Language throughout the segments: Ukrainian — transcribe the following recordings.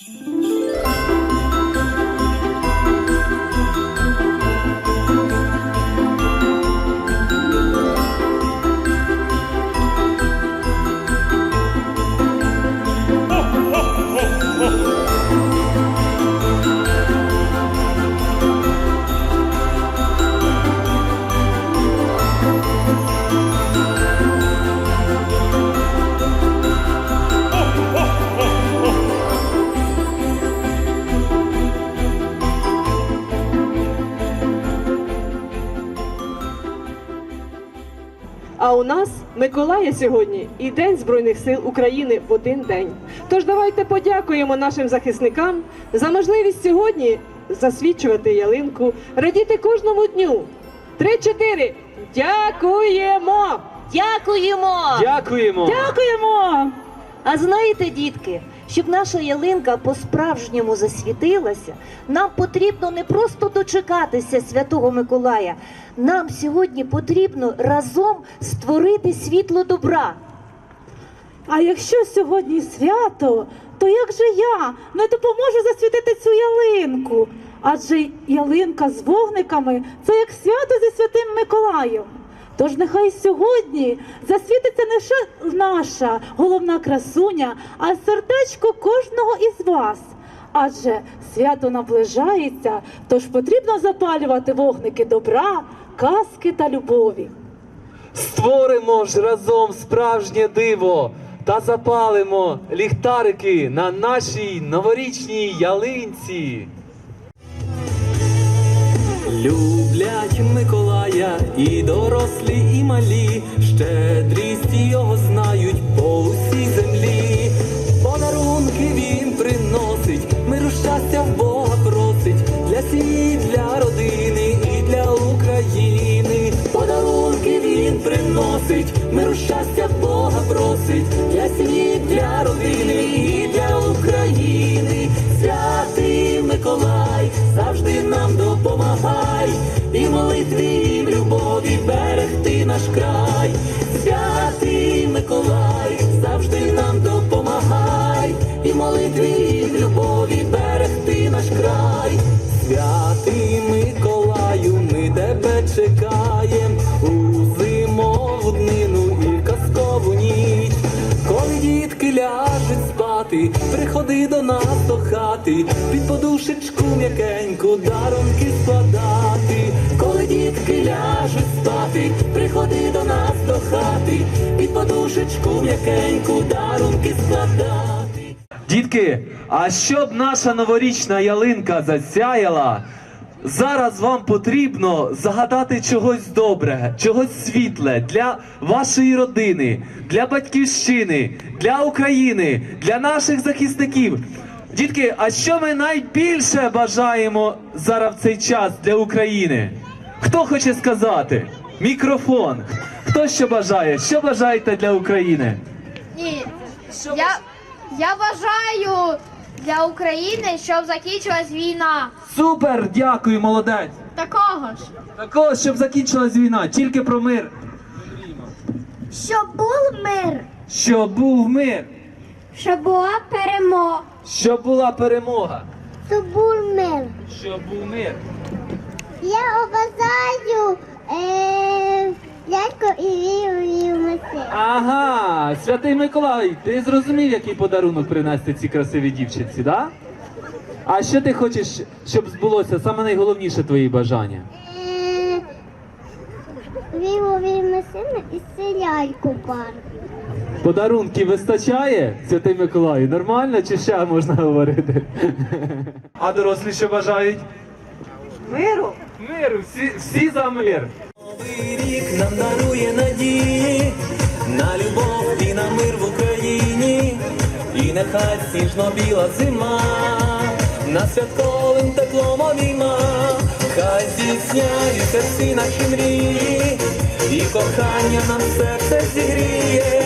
А у нас Миколая сьогодні і День Збройних сил України в один день. Тож давайте подякуємо нашим захисникам за можливість сьогодні засвідчувати ялинку, радіти кожному дню. Три-чотири. Дякуємо! Дякуємо! Дякуємо! Дякуємо! А знаєте, дітки, щоб наша ялинка по-справжньому засвітилася, нам потрібно не просто дочекатися Святого Миколая. Нам сьогодні потрібно разом створити світло добра. А якщо сьогодні свято, то як же я не допоможу засвітити цю ялинку? Адже ялинка з вогниками це як свято зі святим Миколаєм. Тож нехай сьогодні засвітиться не лише наша головна красуня, а сердечко кожного із вас. Адже свято наближається, тож потрібно запалювати вогники добра, казки та любові. Створимо ж разом справжнє диво та запалимо ліхтарики на нашій новорічній ялинці. Люблять Миколая і дорослі, і малі, щедрість його знають по усій землі. Чекаєм у зимову днину і казкову ніч. Коли дітки ляжуть спати, приходи до нас до хати, під подушечку м'якеньку дарунки складати. Коли дітки ляжуть спати, приходи до нас до хати, під подушечку м'якеньку дарунки складати. Дітки, а щоб наша новорічна ялинка засяяла, зараз вам потрібно загадати чогось добре, чогось світле для вашої родини, для батьківщини, для України, для наших захисників. Дітки, а що ми найбільше бажаємо зараз в цей час для України? Хто хоче сказати? Мікрофон. Хто що бажає? Що бажаєте для України? Ні. Я, я бажаю для України, щоб закінчилась війна. Супер, дякую, молодець. Такого ж. Також, щоб закінчилась війна, тільки про мир. Щоб був мир, Щоб був мир, щоб була перемога. щоб була перемога, Щоб був мир. щоб був мир. Я бажаю е, дядько і вірю в Ага, святий Миколай, ти зрозумів, який подарунок принести цій красивій дівчинці, да? А що ти хочеш, щоб збулося? Саме найголовніше твої бажання? Е, Віру в і селяйку пару. Подарунків вистачає, святий Миколай? Нормально чи ще можна говорити? А дорослі що бажають? Миру! Миру, всі, всі за мир. Новий рік нам дарує надії на любов і на мир в Україні, і нехай сніжно-біла зима, на святковим теплом обійма, хай здійсняються всі наші мрії, і кохання нам серце зігріє,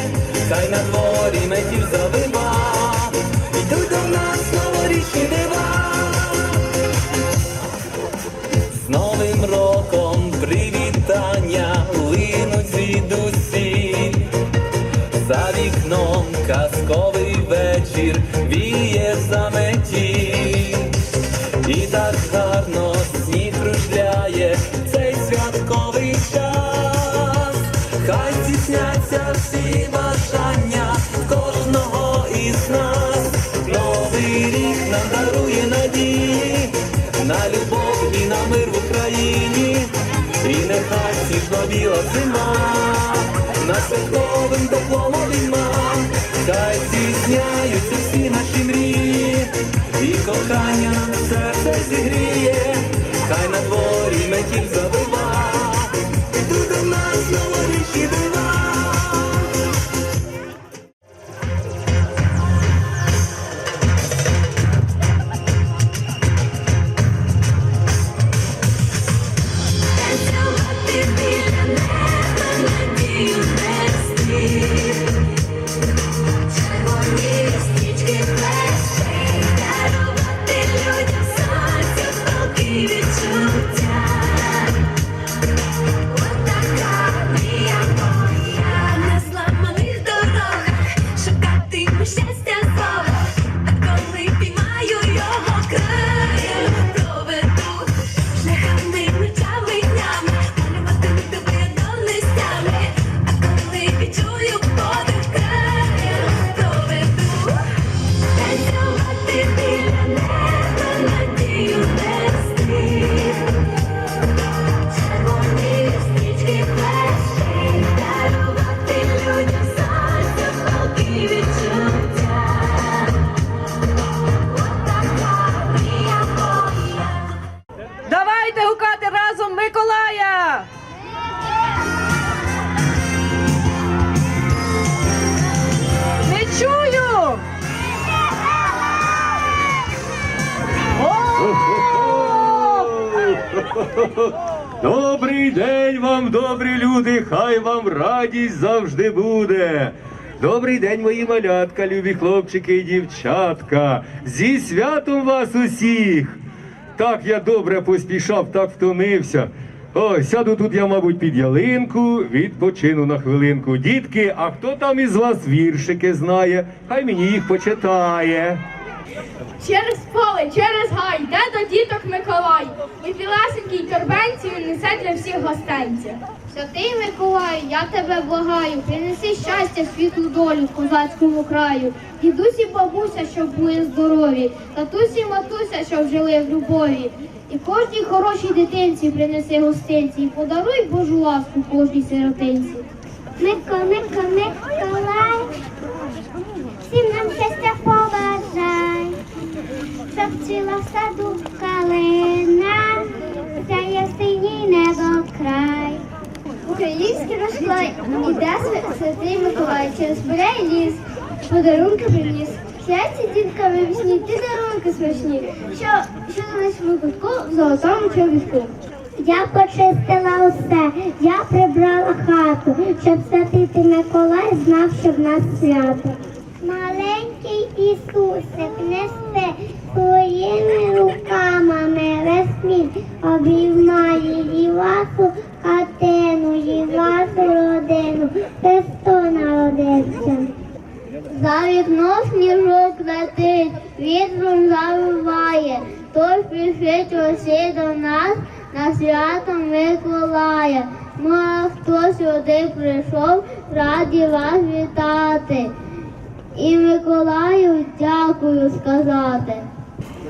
хай на дворі метів завива, йдуть до нас новорічні дива. за вікном казковий вечір віє заметі, і так гарно сніг кружляє цей святковий час, хай здійсняться всі бажання кожного із нас, новий рік нам дарує надії, на любов і на мир в Україні, і нехай сніжно біла зима. Nothing going back. Серце зігріє, Добрий день вам, добрі люди, хай вам радість завжди буде. Добрий день, мої малятка, любі хлопчики і дівчатка. Зі святом вас усіх. Так я добре поспішав, так втомився. Ой, сяду тут я, мабуть, під ялинку, відпочину на хвилинку. Дітки, а хто там із вас віршики знає? Хай мені їх почитає. Через поле, через гай, де до діток Миколай, і білесенький торбенці він несе для всіх гостенців. Святий Миколай, я тебе благаю, принеси щастя, світлу долю в козацькому краю. Дідусі, бабуся, щоб були здорові, татусі, матуся, щоб жили в любові. І кожній хорошій дитинці принеси гостинці, і подаруй Божу ласку кожній сиротинці. Мико, Мико, Миколай, всім нам щастя ціла в саду калина, сяє синій небо край. Український край іде святий Миколай через поля і ліс, подарунки приніс. Сяйці дітками вісні, ті дарунки смачні, що, що на випадку в золотому чобітку. Я почистила усе, я прибрала хату, щоб святити Миколай знав, що в нас свято. Маленький Ісусик несе своїми руками весь світ, обіймає і вашу хатину, і вашу родину, Христос народився. За вікно сніжок летить, вітром завиває, той спішить усі до нас на свято Миколая. Ну а хто сюди прийшов, раді вас вітати. І Миколаю дякую сказати.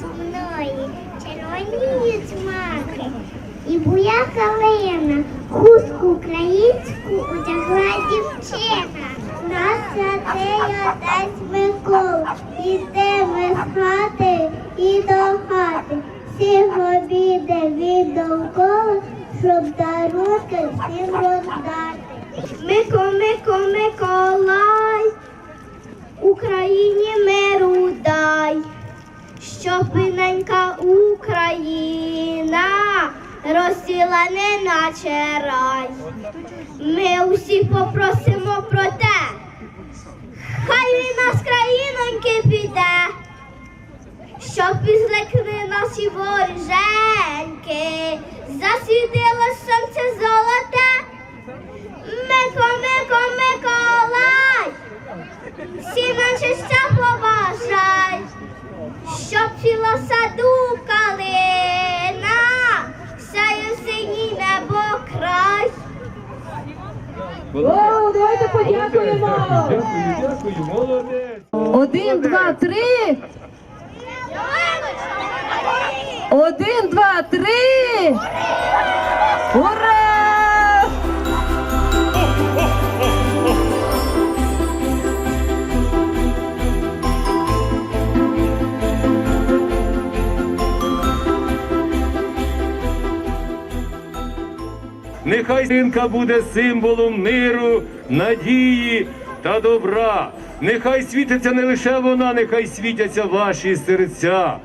сумної, червоніють маки, і буя калина, хустку українську одягла дівчина. Нас святий отець Микол, ідемо з хати і до хати, всіх обіде від довкола, щоб дарунки всім роздати. Мико, Мико, Миколай, Україні миру розсіла неначе рай. Ми усіх попросимо про те, хай він нас країноньки піде, щоб відзлекли наші воріженьки, засвітило сонце золоте. Мико, Мико, Миколай, всім нам щастя О, давайте подякуємо. Дякую, дякую, молодець. Один, два, три. Один, два, три. Ура! Нехай синка буде символом миру, надії та добра. Нехай світиться не лише вона, нехай світяться ваші серця.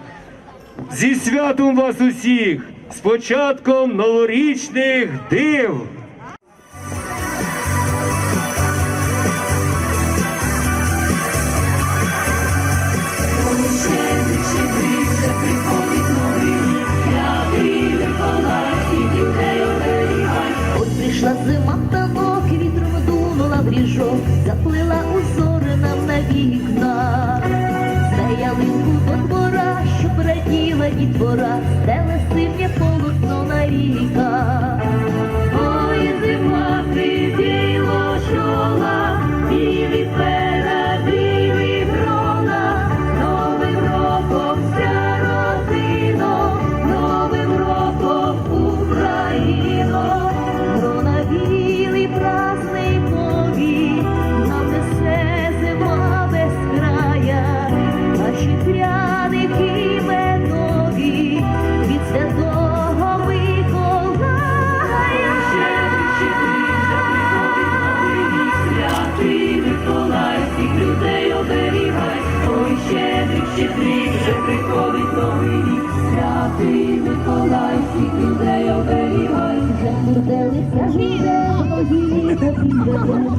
Зі святом вас усіх! З початком новорічних див! Щедрик, вже приходить новий рік. Святий Миколай, всіх людей оберігай, вже курделися жиде, ноги побігали,